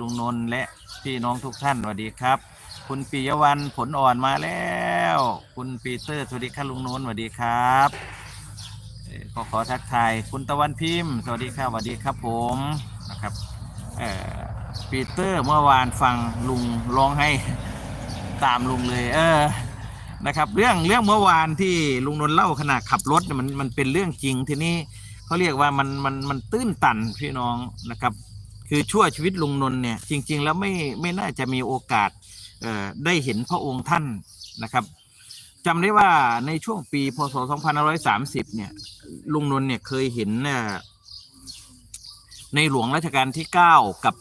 ลุงนนท์และพี่น้องทุกท่านสวัสดีครับ คุณปิยวันผลอ่อนมาแล้ว คุณปีเตอร์สวัสดีครับลุงนนท์สวัสดีครับขอขอทักทายคุณตะวันพิมพ์ สวัสดีครับสวัสดีครับผมนะครับปีเตอร์เมื่อวานฟังลุงร้องให้ตามลุงเลย เออนะครับ เรื่องเรื่องเมื่อวานที่ลุงนนท์เล่าขณะขับรถมันมันเป็นเรื่องจริงทีนี้เขาเรียกว่ามันมันมันตื้นตันพี่น้องนะครับ คือชั่วชีวิตลุงนนท์เนี่ยจริง ๆ แล้วไม่ไม่น่าจะมีโอกาสได้เห็นพระองค์ท่านนะครับจำได้ว่าในช่วงปีพศ 2530 เนี่ยลุงนนท์เนี่ยเคยเห็นเอ่อในหลวงรัชกาลที่ 9 กับ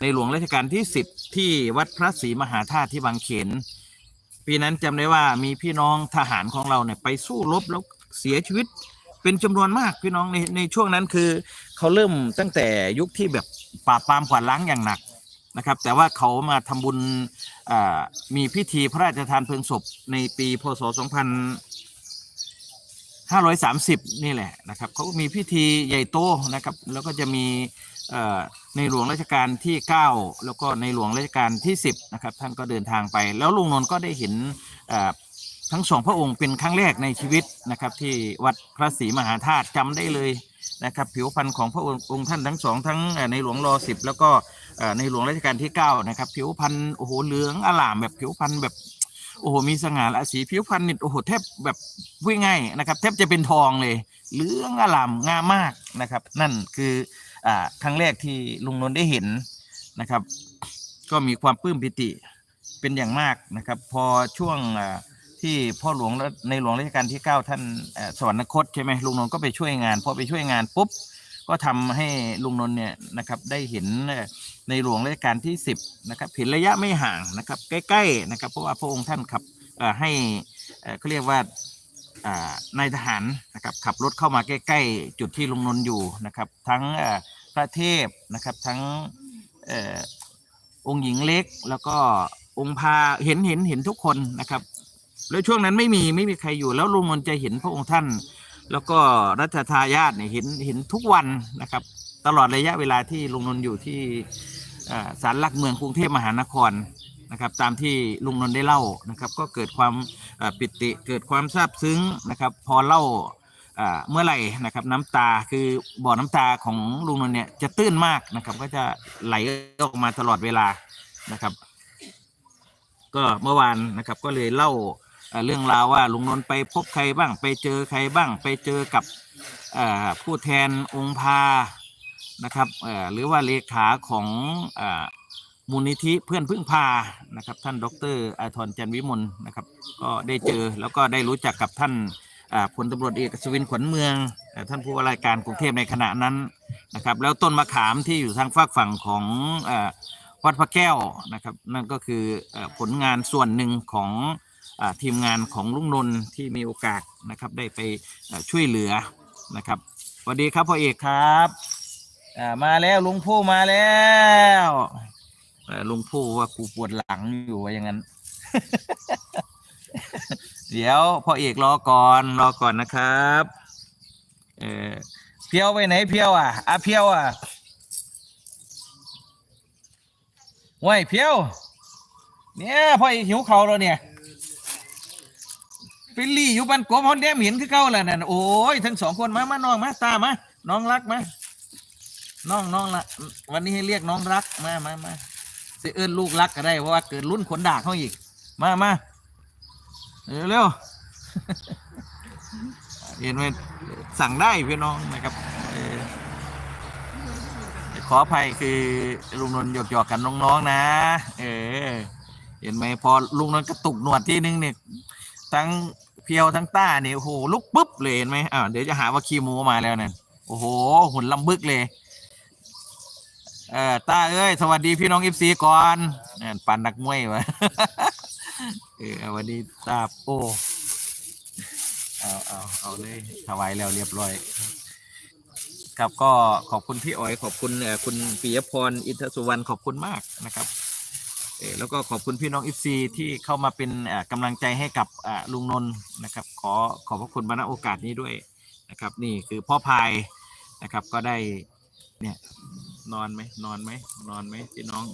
ในหลวงรัชกาลที่ 10 ที่วัดพระศรีมหาธาตุที่บางเขนปีนั้นจำได้ว่ามีพี่น้องทหารของเราเนี่ยไปสู้รบแล้วเสียชีวิตเป็นจำนวนมากพี่น้องในในช่วงนั้นคือเขาเริ่มตั้งแต่ยุคที่แบบ ปราบปรามกวาดล้างอย่างหนักนะครับ แต่ว่าเขามาทำบุญมีพิธีพระราชทานเพลิงศพในปีพศ 2530 นี่แหละนะครับเขามีพิธีใหญ่โตนะครับ แล้วก็จะมีในหลวงรัชกาลที่ 9 แล้วก็ในหลวงรัชกาลที่ 10 นะครับ ท่านก็เดินทางไป แล้วลุงนนท์ก็ได้เห็นทั้งสองพระองค์เป็นครั้งแรกในชีวิตนะครับที่วัดพระศรีมหาธาตุจำได้เลย นะครับผิวพรรณของพระองค์ท่านทั้งสองทั้งในหลวงรอสิบแล้วก็ในหลวงรัชกาลที่9นะครับผิวพรรณโอ้โหเหลืองอลามแบบผิวพรรณแบบโอ้โหมีสง่าราศีผิวพรรณนี่โอ้โหแทบแบบวิ่งง่ายนะครับแทบจะเป็นทองเลยเหลืองอลามงามมากนะครับ นั่นคืออ่าครั้งแรกที่ลุงนนท์ได้เห็นนะครับ ก็มีความปลื้มปิติเป็นอย่างมากนะครับ พอช่วงอ่า ที่พ่อหลวงและในหลวงรัชกาลที่ 9 ท่านสวรรคตใช่ไหมลุงนนท์ก็ไปช่วยงานพอไปช่วยงานปุ๊บก็ทำให้ลุงนนท์เนี่ยนะครับได้เห็นในหลวงรัชกาลที่ 10นะครับเห็นระยะไม่ห่างนะครับใกล้ๆนะครับเพราะว่าพระองค์ท่านขับให้เขาเรียกว่านายทหารนะครับขับรถเข้ามาใกล้ ๆ จุดที่ลุงนนท์อยู่นะครับทั้งพระเทพนะครับทั้งองค์หญิงเล็กแล้วก็องค์พาเห็นเห็นเห็นทุกคนนะครับ แล้วช่วงนั้นไม่มีไม่มีใครอยู่ แล้วลุงนนท์จะเห็นพระองค์ท่าน แล้วก็รัชทายาทเนี่ยเห็นเห็นทุกวันนะครับ ตลอดระยะเวลาที่ลุงนนท์อยู่ที่ศาลหลักเมืองกรุงเทพมหานครนะครับ ตามที่ลุงนนท์ได้เล่านะครับ ก็เกิดความปิติเกิดความซาบซึ้งนะครับ พอเล่าอ่าเมื่อไหร่นะครับน้ำตาคือบ่อน้ำตาของลุงนนท์เนี่ยจะตื้นมากนะครับ ก็จะไหลออกมาตลอดเวลานะครับ ก็เมื่อวานนะครับก็เลยเล่า เรื่องราวว่าลุงนนท์ไปพบใครบ้าง ไปเจอใครบ้าง ไปเจอกับผู้แทนองค์พานะครับหรือว่าเลขาของอมูลนิธิเพื่อนพึ่งพานะครับ ท่านดรอาทรจันวิมลนะครับ ก็ได้เจอแล้วก็ได้รู้จักกับท่านพลตำรวจเอกอัศวินขวัญเมือง ท่านผู้ว่าราชการกรุงเทพในขณะนั้นนะครับ แล้วต้นมะขามที่อยู่ทางฝากฝั่งของอวัดพระแก้วนะครับ นั่นก็คืออผลงานส่วนหนึ่งของ ทีมงานของลุงนนท์ที่มีโอกาสนะครับได้ไปช่วยเหลือนะครับสวัสดีครับพ่อเอกครับมาแล้วลุงผู้มาแล้วลุงผู้ว่ากูปวดหลังอยู่ว่าอย่างนั้น เดี๋ยวพ่อเอกรอก่อนรอก่อนนะครับเออเพียวไปไหนเพียวอะอะเพียวอะว้ยเพียว เนี่ยพ่อเอกหิวเขาแล้วเนี่ย ไปลี่อยู่บ้านกบฮอนแดมเห็นคือเก่าแล้วนั่นโอ้ยทั้งสองคนมามาน้องมาตามาน้องรักมาน้องน้องละวันนี้ให้เรียกน้องรักมามามาสิเอิ้นลูกรักก็ได้เพราะว่าเกิดรุ่นขนดาเขาอีก มามาเร็วเห็นไหมสั่งได้พี่น้องนะครับขออภัยคือลุงนนท์หยอกหยอกกันน้องๆนะเออเห็นไหมพอลุงนนท์กระตุกหนวดที่นึงเนี่ยทั้ง เพียวทั้งต้าเนี่ยโอ้โหลุกปุ๊บเลยเห็นไหมอ่าเดี๋ยวจะหาว่าขีโมมาแล้วเนี่ยโอ้โหหุ่นลำบึกเลยเออต้าเอ้ย สวัสดีพี่น้องเอฟซีก่อนนั่นปันนักมวยวะเออสวัสดีตาโอ้เอาเอาเอาเลยถวายแล้วเรียบร้อย ครับก็ขอบคุณพี่อ๋อยขอบคุณคุณปิยพรอินทสุวรรณขอบคุณมากนะครับ แล้วก็ขอบคุณพี่น้องอิฟซีที่เข้ามาเป็นเอ่อกำลังใจให้กับลุงนนท์นะครับ ขอขอบพระคุณมาณโอกาสนี้ด้วยนะครับ นี่คือพ่อพายนะครับก็ได้เนี่ยนอนไหมนอนไหมนอนไหมพี่น้อง